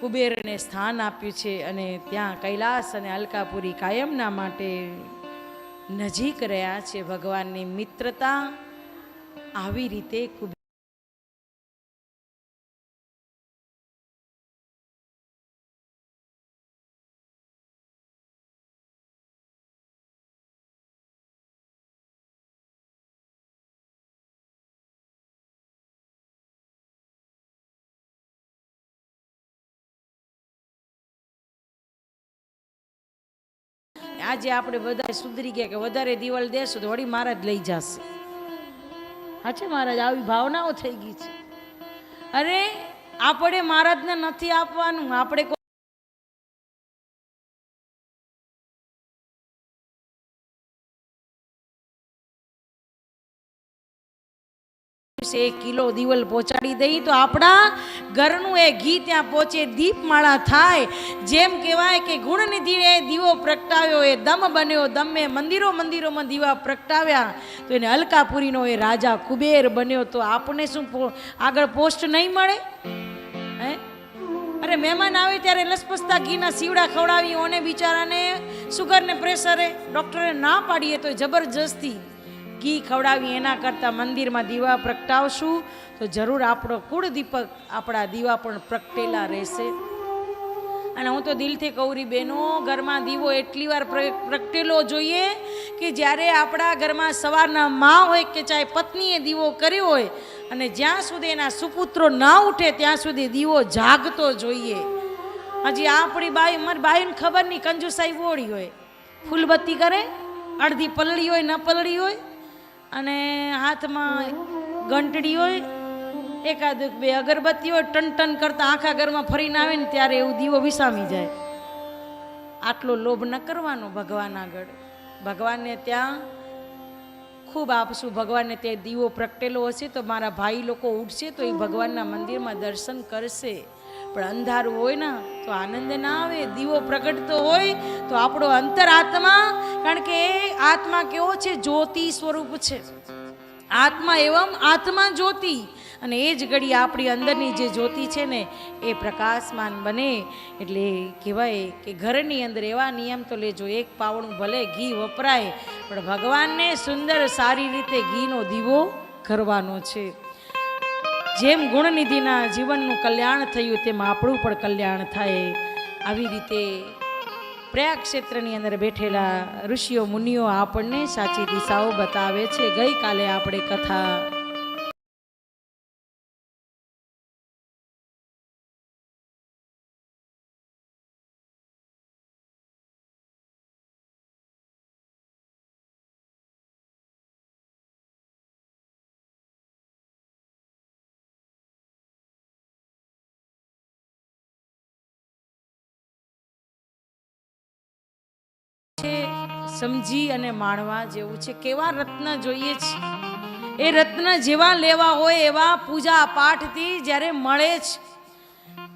કુબેરને સ્થાન આપ્યું છે અને ત્યાં કૈલાસ અને અલકાપુરી કાયમના માટે નજીક રહ્યા છે. ભગવાનની મિત્રતા આવી રીતે કુબેર આજે આપણે બધા સુધરી ગયા કે વધારે દિવાલ દેશું તો વળી મહારાજ લઈ જશે. હા છે મહારાજ, આવી ભાવનાઓ થઈ ગઈ છે. અરે, આપણે મહારાજને નથી આપવાનું, આપણે દિવસે એક કિલો દિવલ પહોંચાડી દઈ તો આપણા ઘરનું એ ઘી ત્યાં પહોંચે, દીપમાળા થાય. જેમ કહેવાય કે ગુણનિધિએ દીવો પ્રગટાવ્યો, એ દમ બન્યો, દમે મંદિરો મંદિરોમાં દીવા પ્રગટાવ્યા. તો એને અલકાપુરીનો એ રાજા કુબેર બન્યો. તો આપણને શું આગળ પોસ્ટ નહીં મળે? હે? અરે મહેમાન આવે ત્યારે લસપસતા ઘીના સીવડા ખવડાવી, ઓને બિચારાને સુગરને પ્રેશરે ડૉક્ટરે ના પાડીએ તો જબરજસ્તી. ઘી ખવડાવી એના કરતાં મંદિરમાં દીવા પ્રગટાવશું. તો જરૂર આપણો કુળ દીપક આપણા દીવા પણ પ્રગટેલા રહેશે. અને હું તો દિલથી કૌરી બહેનો ઘરમાં દીવો એટલી વાર પ્રગટેલો જોઈએ કે જ્યારે આપણા ઘરમાં સવારના મા હોય કે ચાહે પત્નીએ દીવો કર્યો હોય અને જ્યાં સુધી એના સુપુત્રો ના ઉઠે ત્યાં સુધી દીવો જાગતો જોઈએ. હજી આપણી બાઈ, મારી બાઈને ખબર નહીં કંજુસાઈ વોળી હોય. ફૂલબત્તી કરે, અડધી પલળી હોય, ન પલળી હોય અને હાથમાં ઘંટડી હોય, એકાદ બે અગરબત્તી હોય ટન ટન કરતા આખા ઘરમાં ફરીને આવે ને ત્યારે એવું દીવો વિસામી જાય. આટલો લોભ ન કરવાનો ભગવાન આગળ. ભગવાનને ત્યાં ખૂબ આપશું. ભગવાનને તે દીવો પ્રગટેલો હશે તો મારા ભાઈ લોકો ઉઠશે તો એ ભગવાનના મંદિરમાં દર્શન કરશે. પણ અંધારું હોય ને, તો આનંદ ના આવે. દીવો પ્રગટતો હોય તો આપણો અંતરાત્મા કારણ કે આત્મા કેવો છે? જ્યોતિ સ્વરૂપ છે. આત્મા એવમ આત્મા જ્યોતિ. અને એ જ ઘડી આપણી અંદરની જે જ્યોતિ છે ને, એ પ્રકાશમાન બને. એટલે કહેવાય કે ઘરની અંદર એવા નિયમ તો લેજો, એક પાવણું ભલે ઘી વપરાય, પણ ભગવાનને સુંદર સારી રીતે ઘીનો દીવો કરવાનો છે. જેમ ગુણનિધિના જીવનનું કલ્યાણ થયું, તેમ આપણું પણ કલ્યાણ થાય. આવી રીતે પ્રયાગ ક્ષેત્રની અંદર બેઠેલા ઋષિઓ મુનિઓ આપણને સાચી દિશાઓ બતાવે છે. ગઈકાલે આપણે કથા છે સમજી અને માણવા જેવું છે. કેવા રત્ન જોઈએ છે? એ રત્ન જેવા લેવા હોય એવા પૂજા પાઠથી જ્યારે મળે છે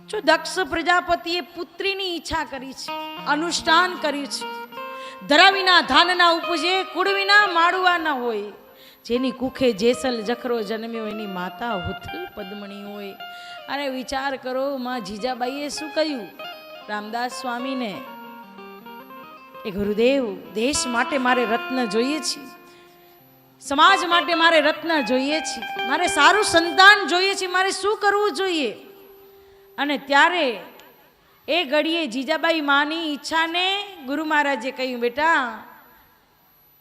જો દક્ષ પ્રજાપતિએ પુત્રીની ઈચ્છા કરી છે, અનુષ્ઠાન કર્યું છે ધરા વિના ધાન ઉપજે કુળ વિના માળવા ના હોય, જેની કુખે જેસલ જખરો જન્મ્યો, એની માતા હુથલ પદ્મણી હોય. અને વિચાર કરો, માં જીજાબાઈએ શું કહ્યું? રામદાસ સ્વામીને એ ગુરુદેવ, દેશ માટે મારે રત્ન જોઈએ છે. સમાજ માટે મારે રત્ન જોઈએ છે. મારે સારું સંતાન જોઈએ છે. મારે શું કરવું જોઈએ? અને ત્યારે એ ઘડીએ જીજાબાઈ માની ઈચ્છાને ગુરુ મહારાજે કહ્યું, બેટા,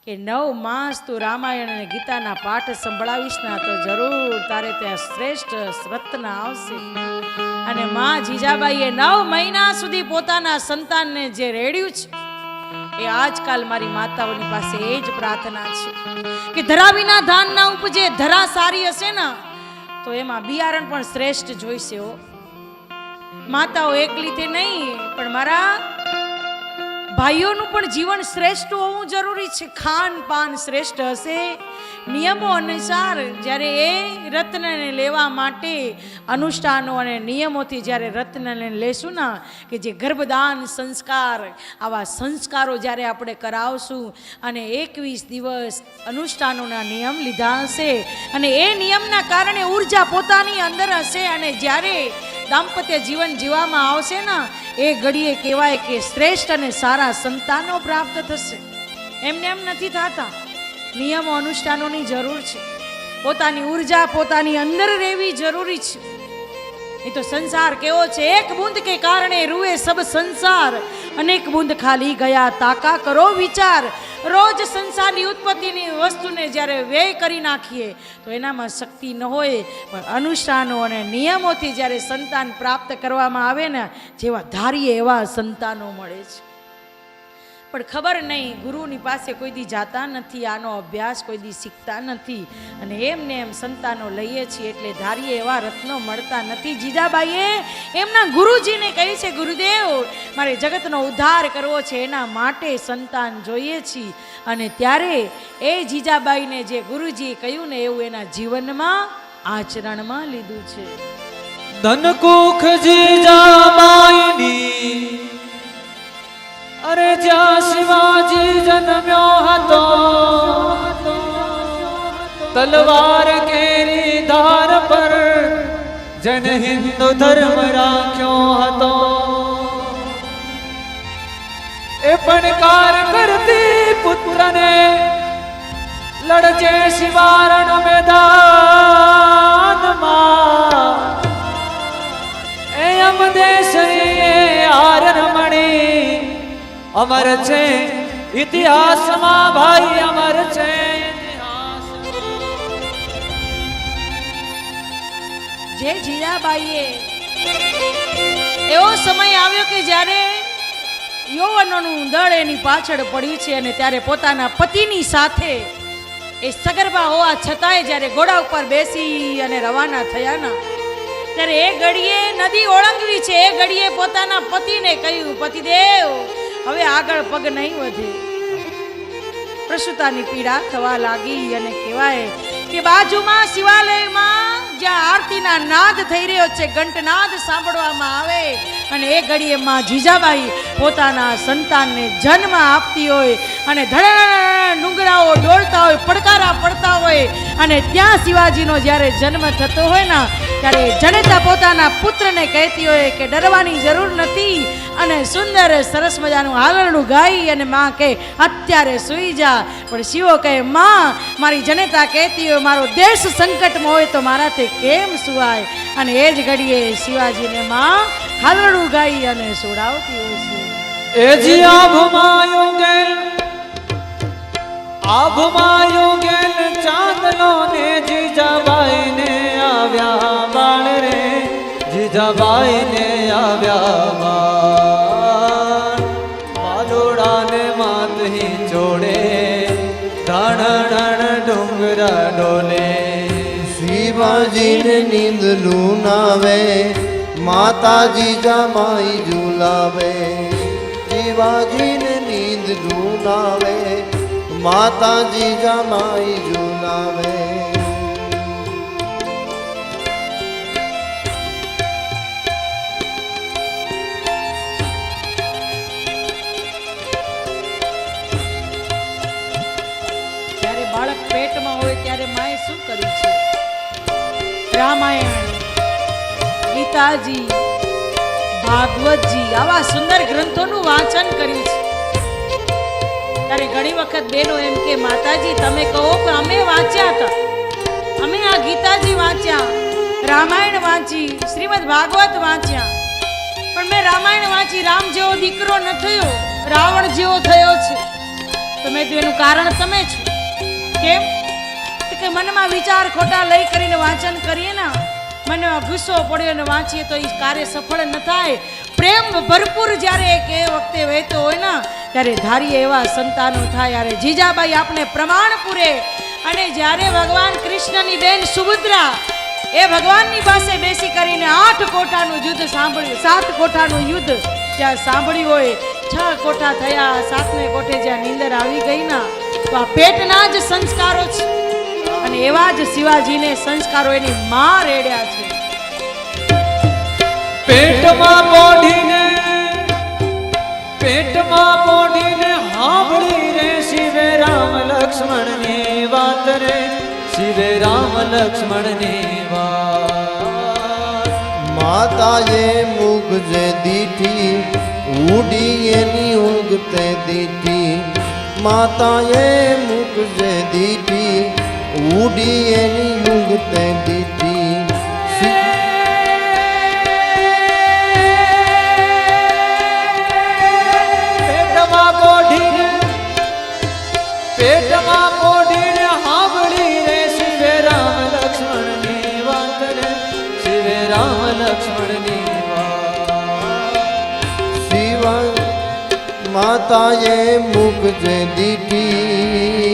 કે નવ માસ તું રામાયણ અને ગીતાના પાઠ સંભળાવીશ ના તો જરૂર તારે ત્યાં શ્રેષ્ઠ રત્ન આવશે. અને માં જીજાબાઈએ નવ મહિના સુધી પોતાના સંતાનને જે રેડ્યું છે એ આજકાલ મારી માતાઓની પાસે એ જ પ્રાર્થના છે કે ધરા વિના ધાન ના ઉપજે ધરા સારી હશે ને, તો એમાં બિયારણ પણ શ્રેષ્ઠ જોઈશે માતાઓ એકલીથી નહીં, પણ મારા ભાઈઓનું પણ જીવન શ્રેષ્ઠ હોવું જરૂરી છે. ખાન પાન શ્રેષ્ઠ હશે. નિયમો અનુસાર જ્યારે એ રત્નને લેવા માટે અનુષ્ઠાનો અને નિયમોથી જ્યારે રત્નને લેશું ને, કે જે ગર્ભદાન સંસ્કાર, આવા સંસ્કારો જ્યારે આપણે કરાવશું અને એકવીસ દિવસ અનુષ્ઠાનોના નિયમ લીધા હશે અને એ નિયમના કારણે ઊર્જા પોતાની અંદર હશે અને જ્યારે દાંપત્ય જીવન જીવવામાં આવશે ને, એ ઘડીએ કહેવાય કે શ્રેષ્ઠ અને સારા સંતાનો પ્રાપ્ત થશે. એમને એમ નથી થતા. નિયમો અનુષ્ઠાનોની જરૂર છે. પોતાની ઊર્જા પોતાની અંદર રહેવી જરૂરી છે. એ તો સંસાર કેવો છે? એક બૂંદ કે કારણે રૂએ સબ સંસાર, અનેક બૂંદ ખાલી ગયા. તાકા કરો વિચાર. રોજ સંસારની ઉત્પત્તિની વસ્તુને જ્યારે વ્યય કરી નાખીએ, તો એનામાં શક્તિ ન હોય. પણ અનુષ્ઠાનો અને નિયમોથી જ્યારે સંતાન પ્રાપ્ત કરવામાં આવે ને, જેવા ધારીએ એવા સંતાનો મળે છે. પણ ખબર નહીં, ગુરુની પાસે કોઈ દી જાતા નથી, આનો અભ્યાસ કોઈ દી શીખતા નથી. અને એમને એમ સંતાનો લઈએ છીએ એટલે ધારીએ એવા રત્નો મળતા નથી. જીજાબાઈએ એમના ગુરુજીને કહે છે, ગુરુદેવ, મારે જગતનો ઉદ્ધાર કરવો છે, એના માટે સંતાન જોઈએ છીએ અને ત્યારે એ જીજાબાઈને જે ગુરુજીએ કહ્યું ને, એવું એના જીવનમાં આચરણમાં લીધું છે. ધનકુખ જીજાબાઈની અરે જ્યાં શિવાજી જન્મ્યો હતો, તલવાર કેરી ધાર પર જન હિન્દુ ધર્મ રાખ્યો હતો. એ પણ કાર કરતી પુત્રને લડજે શિવારણ મેદાનમાં. એ અમદેશ આર રમણી અમર છે ઇતિહાસમાં ભાઈ અમર છે જે જીરાબાઈએ એવો સમય આવ્યો કે જ્યારે યૌવનોનું દળ એની પાછળ પડ્યું છે અને ત્યારે પોતાના પતિની સાથે એ સગર્ભા હોવા છતાંય જ્યારે ઘોડા ઉપર બેસી અને રવાના થયાના ત્યારે એ ઘડીએ નદી ઓળંગવી છે. એ ઘડીએ પોતાના પતિને કહ્યું, પતિદેવ હવે આગળ પગ નહીં વધે. પ્રસુતાની પીડા થવા લાગી અને કહેવાય કે બાજુમાં શિવાલયમાં જ્યાં આરતીના નાદ થઈ રહ્યો છે ઘંટનાદ સાંભળવામાં આવે અને એ ઘડીએ માં જીજાબાઈ પોતાના સંતાનને જન્મ આપતી હોય અને ધડ ડુંગરાઓ ડોળતા હોય, પડકારા પડતા હોય અને ત્યાં શિવાજીનો જ્યારે જન્મ થતો હોય ને, ત્યારે જનેતા પોતાના પુત્રને કહેતી હોય કે ડરવાની જરૂર નથી અને સુંદર સરસ મજાનું હાલરડું ગાઈ અને માં કહે, અત્યારે સૂઈ જા. પણ શિવો કહે, માં, મારી જનતા કહેતી હોય, મારો દેશ સંકટમાં હોય તો મારાથી કેમ સુવાય? અને એ જ ઘડીએ શિવાજીને માં હાલરડું ગાઈ અને સુડાવતી હોય છે. એ જી આભમાયો ગેલ આભમાયો ગેલ ચાંદલો ને જીજાબાઈ ને આવ્યા બાળ રે જીજાબાઈ ને આવ્યા શિવાજીને નીંદ લુનાવે માતાજી જમાઈ ઝુલાવે. શિવાજીને નીંદ લુનાવે માતાજી જમાઈ ઝુલાવે. જ્યારે બાળક પેટમાં હોય ત્યારે માએ શું કર્યું છે? રામાયણ, ગીતાજી, ભાગવતજી, આવા સુંદર ગ્રંથોનું વાંચન કર્યું છે. ત્યારે ઘણી વખત બેનો એમ કે, માતાજી, તમે કહો કે અમે વાંચ્યા હતા. અમે આ ગીતાજી વાંચ્યા, રામાયણ વાંચી, શ્રીમદ ભાગવત વાંચ્યા. પણ મેં રામાયણ વાંચી, રામ જેવો દીકરો ન થયો, રાવણ જેવો થયો છે. તો મેં એનું કારણ તમે છો? કેમ? મનમાં વિચાર ખોટા લઈ કરીને વાંચન કરીએ ને મનમાં ગુસ્સો પડ્યો ને વાંચીએ તો એ કાર્ય સફળ ન થાય. પ્રેમ ભરપૂર જ્યારે એક એ વખતે વહેતો હોય ને, ત્યારે ધારીએ એવા સંતાનો થાય. ત્યારે જીજાબાઈ, આપને પ્રમાણ પૂરે. અને જ્યારે ભગવાન કૃષ્ણની બેન સુભદ્રા એ ભગવાનની પાસે બેસી કરીને આઠ કોઠાનું યુદ્ધ સાંભળ્યું, સાત કોઠાનું યુદ્ધ જ્યાં સાંભળ્યું હોય, છ કોઠા થયા સાતમે કોઠે જ્યાં નીંદર આવી ગઈ ના, તો આ પેટના જ સંસ્કારો છે અને એવા જ શિવાજીને સંસ્કારો એની માં રેડ્યા છે. પેટમાં પોઢીને પેટમાં પોઢીને હાંભળી રે શિવે રામ લક્ષ્મણની વાત રે. શિવે રામ લક્ષ્મણની વાત. માતાએ મૂકજે દીઠી ઉડી એની ઊંઘ તે દીઠી. માતાએ મૂકજે દીઠી ઉડી એની ઊંઘ તે દીઠી પેટમાં પોઢીને પેટમાં પોઢીને હાંભળી રે શિવે રામ લક્ષ્મણની વાત રે શિવે રામ લક્ષ્મણની વાત. શિવા માતાએ મૂકજે દીઠી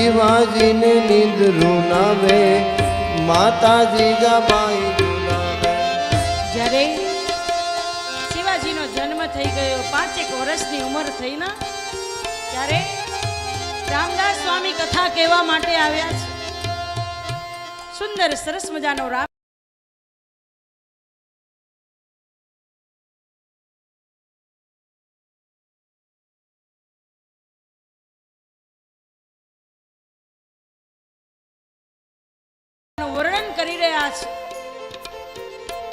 શિવાજીને નીંદ રૂનાવે, માતાજી રૂનાવે. જ્યારે શિવાજીનો જન્મ થઈ ગયો, પાંચેક વર્ષની ઉંમર થઈ ના ત્યારે રામદાસ સ્વામી કથા કહેવા માટે આવ્યા છે. સુંદર, સરસ મજાનો રામ કરી રહ્યા છે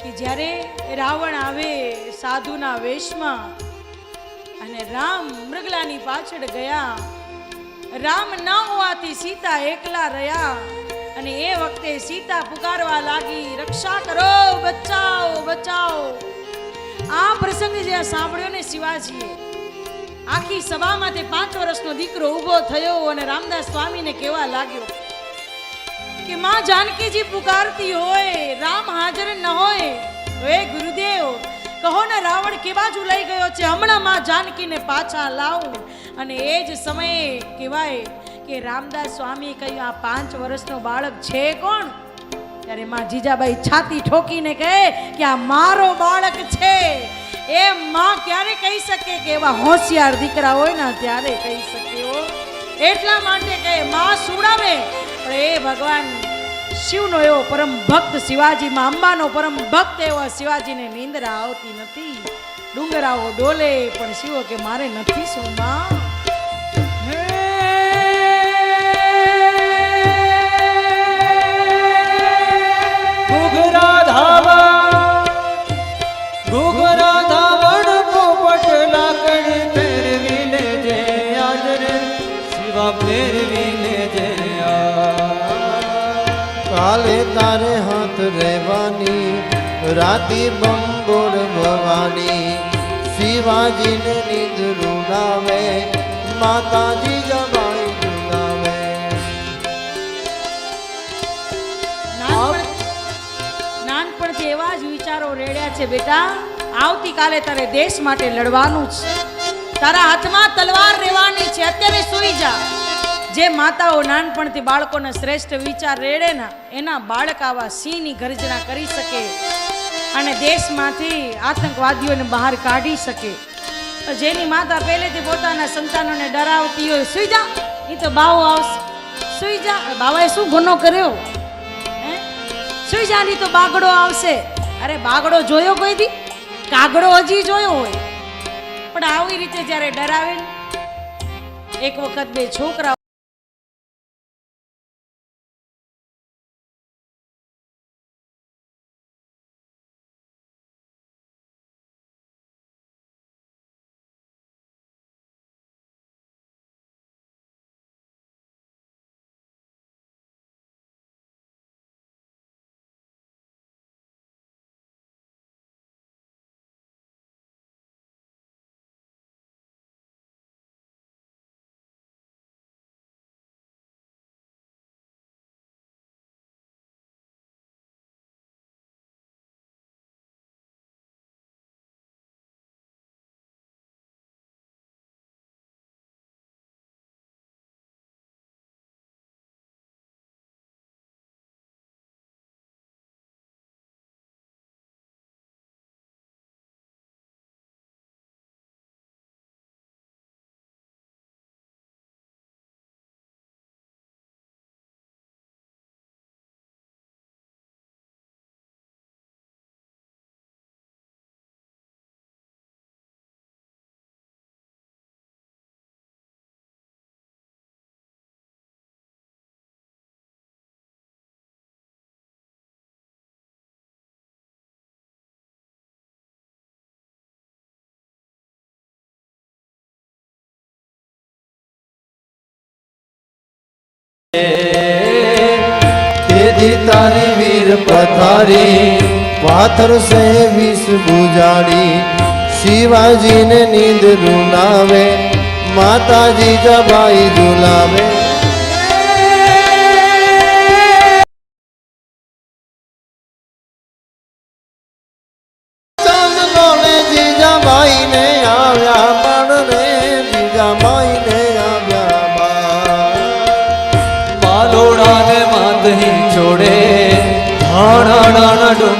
કે જ્યારે રાવણ આવે સાધુના વેશમાં અને રામ મૃગલાની પાછળ ગયા, રામ ના હોવાથી સીતા એકલા રહ્યા અને એ વખતે સીતા પુકારવા લાગી, રક્ષા કરો બચાવો બચાવો આ પ્રસંગ જે સાંભળ્યો ને શિવાજીએ, આખી સભામાં તે પાંચ વર્ષનો દીકરો ઊભો થયો અને રામદાસ સ્વામીને કહેવા લાગ્યો કે માં જાનકીજી પુકારતી હોય, રામ હાજર ન હોય. હે ગુરુદેવ, કહો ને રાવણ કે બાજુ લઈ ગયો છે? હમણાં માં જાનકીને પાછા લાવું. અને એ જ સમયે કહેવાય કે રામદાસ સ્વામી કહ્યું, આ પાંચ વર્ષનો બાળક છે કોણ? ત્યારે માં જીજાબાઈ છાતી ઠોકીને કહે કે, આ મારો બાળક છે. એ માં ક્યારે કહી શકે કે એવા હોશિયાર દીકરા હોય ને ત્યારે કહી શકે એટલા માટે કહે, માં સુડાવે પણ એ ભગવાન. શિવનો એવો પરમ ભક્ત શિવાજીમાં અંબાનો પરમ ભક્ત એવો શિવાજીને નિંદ્રા આવતી નથી. ડુંગરાઓ ડોલે, પણ શિવો કે મારે નથી શું રાતી બંગોળ ભવાની શિવાજીને નીંદ રૂડાવે, માતાજી જમાઈ રૂડાવે. નાનપણથી એવા જ વિચારો રેડ્યા છે બેટા. આવતીકાલે તારે દેશ માટે લડવાનું છે. તારા હાથમાં તલવાર રહેવાની છે, અત્યારે સૂઈ જા. જે માતાઓ નાનપણથી બાળકોને શ્રેષ્ઠ વિચાર રેડે ને, એના બાળક આવા સિંહની ગર્જના કરી શકે. અને દેશમાંથી આતંકવાદીઓને બહાર કાઢી શકે. જેની માતા પહેલેથી પોતાના સંતાનોને ડરાવતી હોય, સુઈ જા એ તો બાવો આવશે. સુઈ જા. બાવાએ શું ગુનો કર્યો? સુઈ જાની તો બાગડો આવશે. અરે બાગડો જોયો કોઈ દી? કાગડો હજી જોયો હોય. પણ આવી રીતે જ્યારે ડરાવે એક વખત બે છોકરા પથારી પાથર સે વિષ બુજાડી શિવાજીને નીંદ રૂનાવે માતાજી જબાઈ ઝુલાવે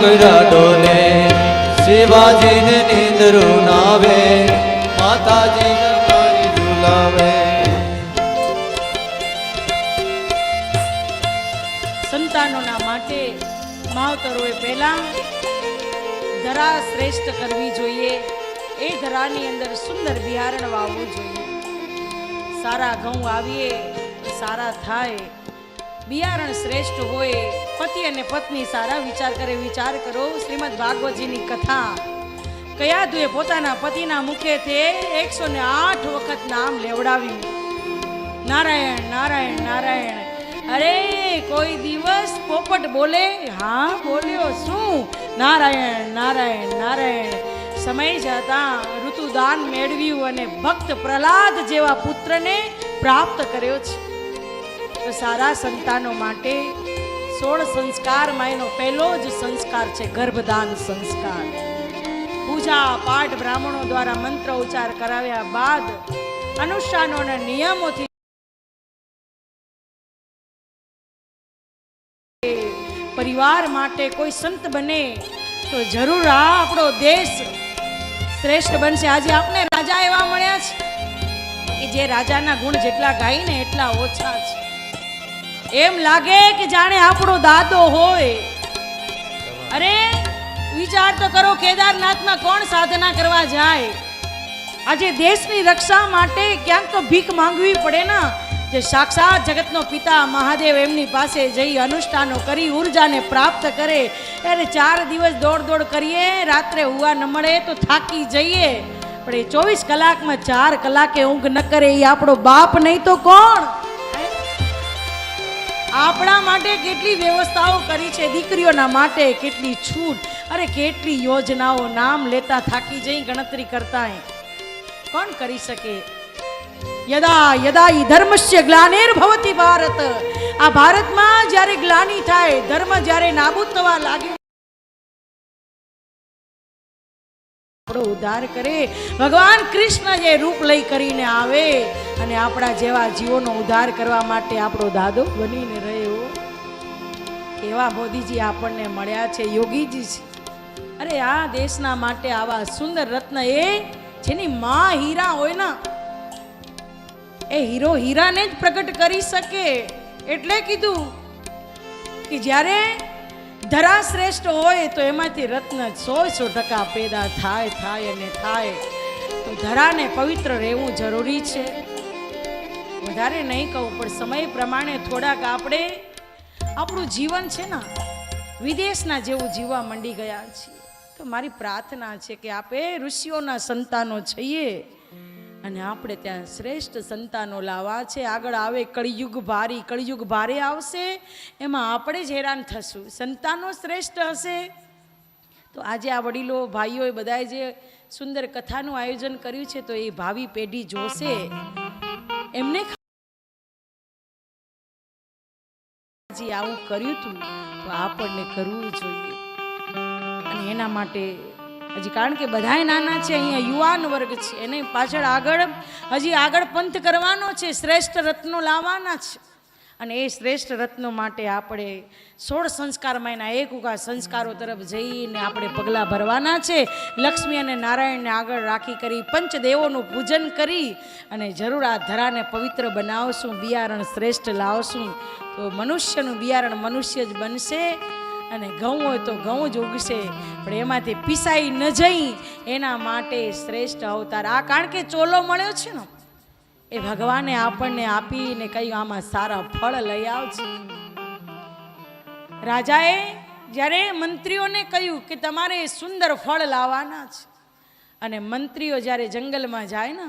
ડુંગરા ડોલે શિવાજીને નીંદરું નાવે માતાજી જબાઈ ઝુલાવે સંતાનોના માટે માવતરોએ પહેલા ધરા શ્રેષ્ઠ કરવી જોઈએ. એ ધરાની અંદર સુંદર બિહારણ વાવવું જોઈએ. સારા ઘઉં આવીએ સારા થાય. બિયારણ શ્રેષ્ઠ હોય, પતિ અને પત્ની સારા વિચાર કરે, વિચાર કરો, શ્રીમદ ભાગવતજીની કથા. કયા દુએ પોતાના પતિના મુખેથી એકસો ને આઠ વખત નામ લેવડાવ્યું. નારાયણ નારાયણ નારાયણ, અરે, કોઈ દિવસ પોપટ બોલે? હા, બોલ્યો શું? નારાયણ નારાયણ નારાયણ, સમય જતા ઋતુદાન મેળવ્યું અને ભક્ત પ્રહલાદ જેવા પુત્રને પ્રાપ્ત કર્યો છે. તો સારા સંતાનો માટે સોળ સંસ્કારમાં એનો પહેલો જ સંસ્કાર છે ગર્ભદાન સંસ્કાર. પૂજા પાઠ બ્રાહ્મણો દ્વારા મંત્ર ઉચ્ચાર કરાવ્યા બાદ અનુષ્ઠાનોના નિયમોથી પરિવાર માટે કોઈ સંત બને તો જરૂર આ આપણો દેશ શ્રેષ્ઠ બનશે. આજે આપણે રાજા એવા મળ્યા છે કે જે રાજાના ગુણ જેટલા ગાઈને એટલા ઓછા છે. એમ લાગે કે જાણે આપણો દાદો હોય. અરે, વિચાર તો કરો કેદારનાથમાં કોણ સાધના કરવા જાય? આજે દેશની રક્ષા માટે ક્યાંક તો ભીખ માંગવી પડે ના. જે સાક્ષાત જગતનો પિતા મહાદેવ એમની પાસે જઈ અનુષ્ઠાનો કરી ઉર્જાને પ્રાપ્ત કરે. ત્યારે ચાર દિવસ દોડ દોડ કરીએ, રાત્રે હુવા ન મળે તો થાકી જઈએ. પણ એ ચોવીસ કલાકમાં ચાર કલાકે ઊંઘ ન કરે એ આપણો બાપ નહીં તો કોણ? આપણા માટે કેટલી વ્યવસ્થાઓ કરી છે, દીકરીઓના માટે કેટલી છૂટ, અરે કેટલી યોજનાઓ, નામ લેતા થાકી જઈ ગણતરી કરતા કોણ કરી શકે? યદા યદા ઈ ધર્મસ્ય ગ્લાનેર ભવતી ભારત. આ ભારતમાં જ્યારે ગ્લાની થાય, ધર્મ જ્યારે નાબૂદ થવા લાગે આપણો ઉદ્ધાર કરે. ભગવાન કૃષ્ણ જે રૂપ લઈ કરીને આવે અને આપણા જેવા જીવોનો ઉદ્ધાર કરવા માટે આપણો દાદો બનીને રહ્યો એવા મોદીજી આપણને મળ્યા છે, યોગીજી છે. અરે આ દેશના માટે આવા સુંદર રત્ન એ જેની માં હીરા હોય ના, એ હીરો હીરાને જ પ્રગટ કરી શકે. એટલે કીધું કે જ્યારે ધરા શ્રેષ્ઠ હોય તો એમાંથી રત્ન સો સો ટકા પેદા થાય થાય અને થાય. તો ધરાને પવિત્ર રહેવું જરૂરી છે. વધારે નહીં કહું, પણ સમય પ્રમાણે થોડાક આપણે, આપણું જીવન છે ને, વિદેશના જેવું જીવવા મંડી ગયા છીએ. તો મારી પ્રાર્થના છે કે આપે ઋષિઓના સંતાનો છીએ. અને આપણે ત્યાં શ્રેષ્ઠ સંતાનો લાવવા છે. આગળ આવે કળિયુગ ભારી, કળિયુગ ભારે આવશે. એમાં આપણે જ હેરાન થશું. સંતાનો શ્રેષ્ઠ હશે. તો આજે આ વડીલો ભાઈઓએ બધાએ જે સુંદર કથાનું આયોજન કર્યું છે, તો એ ભાવિ પેઢી જોશે. એમને આવું કર્યું હતું તો આપણને કરવું જોઈએ. અને એના માટે હજી કારણ કે બધાય નાના છે, અહીંયા યુવાન વર્ગ છે. એને પાછળ આગળ, હજી આગળ પંથ કરવાનો છે, શ્રેષ્ઠ રત્નો લાવવાના છે. અને એ શ્રેષ્ઠ રત્નો માટે આપણે સોળ સંસ્કારમાં એના એક ઉગા સંસ્કારો તરફ જઈને આપણે પગલાં ભરવાના છે. લક્ષ્મી અને નારાયણને આગળ રાખી કરી પંચદેવોનું પૂજન કરી અને જરૂર આ ધરાને પવિત્ર બનાવશું, બિયારણ શ્રેષ્ઠ લાવશું. તો મનુષ્યનું બિયારણ મનુષ્ય જ બનશે. અને ઘઉં હોય તો ઘઉં જ ઉગશે. પણ એમાંથી પીસાઈ ન જઈ. એના માટે શ્રેષ્ઠ અવતાર. આ કારણ કે ચોલો મળ્યો છે ને, એ ભગવાને આપણને આપીને કહ્યું, આમાં સારા ફળ લઈ આવશે રાજાએ જ્યારે મંત્રીઓને કહ્યું કે તમારે સુંદર ફળ લાવવાના છે, અને મંત્રીઓ જ્યારે જંગલમાં જાય ને,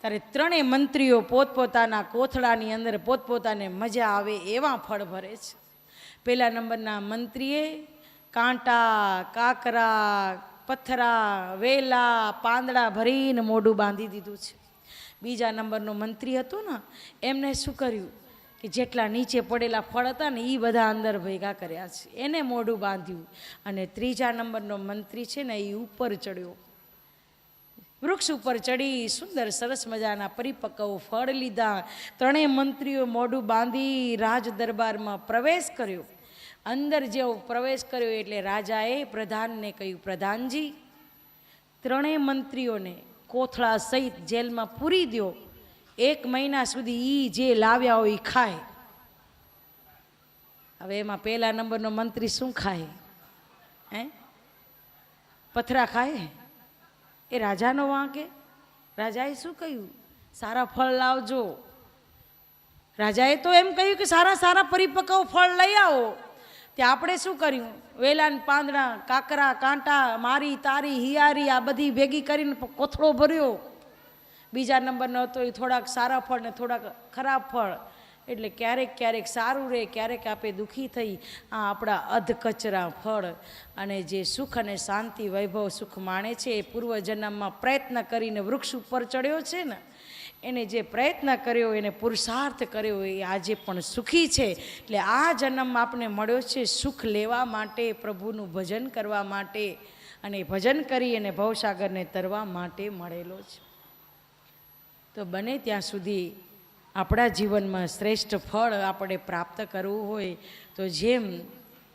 ત્યારે ત્રણેય મંત્રીઓ પોતપોતાના કોથળાની અંદર પોતપોતાને મજા આવે એવા ફળ ભરે છે. પહેલા નંબરના મંત્રીએ કાંટા, કાકરા, પથરા, વેલા, પાંદડા ભરીને મોઢું બાંધી દીધું છે. બીજા નંબરનો મંત્રી હતો ને, એમને શું કર્યું કે જેટલા નીચે પડેલા ફળ હતા ને એ બધા અંદર ભેગા કર્યા છે. એને મોઢું બાંધ્યું અને ત્રીજા નંબરનો મંત્રી છે ને એ ઉપર ચડ્યો. વૃક્ષ ઉપર ચડી, સુંદર, સરસ મજાના પરિપક્વ ફળ લીધા. ત્રણેય મંત્રીઓ મોઢું બાંધી રાજ દરબારમાં પ્રવેશ કર્યો. અંદર જેવો પ્રવેશ કર્યો એટલે રાજાએ પ્રધાનને કહ્યું, પ્રધાનજી, ત્રણેય મંત્રીઓને કોથળા સહિત જેલમાં પૂરી દો એક મહિના સુધી એ જે લાવ્યા હોય એ ખાય. હવે એમાં પહેલા નંબરનો મંત્રી શું ખાય? હે? પથરા ખાય? એ રાજાનો વાંકે. રાજાએ શું કહ્યું? સારા ફળ લાવજો. રાજાએ તો એમ કહ્યું કે સારા સારા પરિપક્વ ફળ લઈ આવો. તે આપણે શું કર્યું? વેલાન, પાંદડા, કાકરા, કાંટા, મારી, તારી, હિયારી, આ બધી ભેગી કરીને કોથળો ભર્યો. બીજા નંબરનો હતો એ થોડાક સારા ફળ ને થોડાક ખરાબ ફળ. એટલે ક્યારેક ક્યારેક સારું રહે ક્યારેક આપે દુઃખી થઈ. આ આપણા અધકચરા ફળ. અને જે સુખ અને શાંતિ વૈભવ સુખ માણે છે એ પૂર્વજન્મમાં પ્રયત્ન કરીને વૃક્ષ ઉપર ચડ્યો છે ને એને જે પ્રયત્ન કર્યો, એને પુરુષાર્થ કર્યો, એ આજે પણ સુખી છે. એટલે આ જન્મ આપને મળ્યો છે સુખ લેવા માટે, પ્રભુનું ભજન કરવા માટે અને ભજન કરી અને ભવસાગરને તરવા માટે મળેલો છે. તો બને ત્યાં સુધી આપણા જીવનમાં શ્રેષ્ઠ ફળ આપણે પ્રાપ્ત કરવું હોય તો જેમ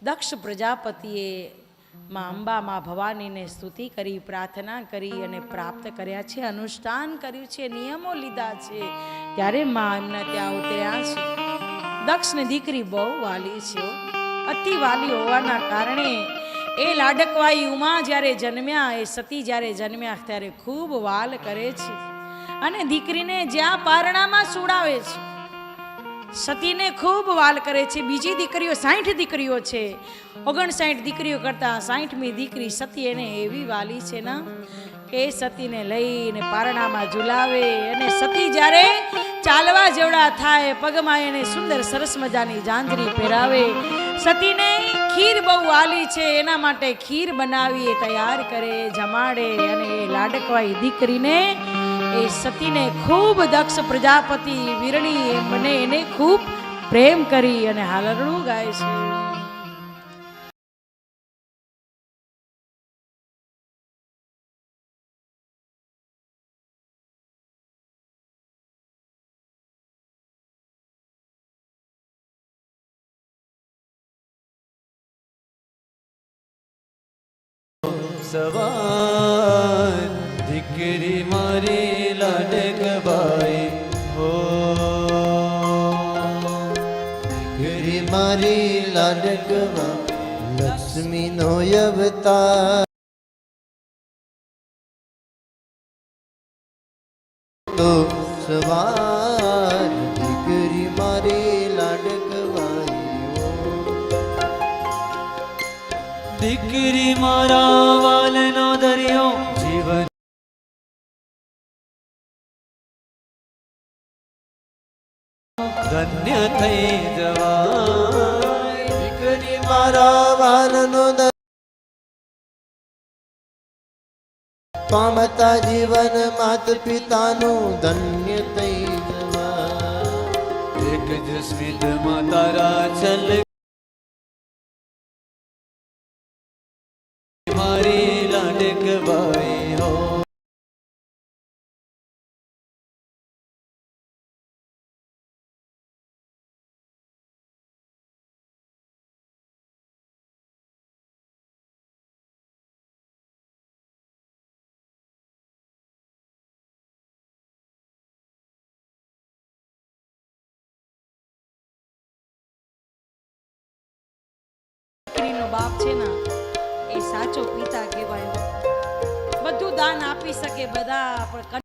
દક્ષ પ્રજાપતિએ માં અંબા, માં ભવાનીને સ્તુતિ કરી, પ્રાર્થના કરી અને પ્રાપ્ત કર્યા છે, અનુષ્ઠાન કર્યું છે, નિયમો લીધા છે. ત્યારે માં એમના ત્યાં ઉતર્યા છે. દક્ષની દીકરી બહુ વાલી છે અતિ વાલી હોવાના કારણે એ લાડકવાઈ ઉમા જ્યારે જન્મ્યા, એ સતી જ્યારે જન્મ્યા, ત્યારે ખૂબ વાલ કરે છે. અને દીકરીને જ્યાં પારણામાં સુડાવે છે. સતીને ખૂબ વાલ કરે છે. બીજી દીકરીઓ સાઠ દીકરીઓ છે. ઓગણસાઠ દીકરીઓ કરતાં સાઠમી દીકરી સતી એને એવી વાલી છે ને કે સતીને લઈને પારણામાં ઝુલાવે અને સતી જ્યારે ચાલવા જેવડા થાય, પગમાં એને સુંદર સરસ મજાની જાંજરી પહેરાવે. સતીને ખીર બહુ વાલી છે. એના માટે ખીર બનાવી તૈયાર કરે, જમાડે અને લાડકવાય દીકરીને એ સતીને ખૂબ દક્ષ પ્રજાપતિ વીરણી મને એને ખૂબ પ્રેમ કરી અને હાલરણું ગાય છે. સવાર લાડકબાઈ હો. દીકરી મારી લાડકવા લક્ષ્મીનો અવતાર. ધન્ય થઈ દીકરી મારા વાલનો પામતા જીવન માત પિતાનું ધન્ય થઈ જવા એક જ સ્મિતમાં તારા ચલ દીકરીનો બાપ છે ને એ સાચો પિતા કહેવાય. બધું દાન આપી શકે બધા પણ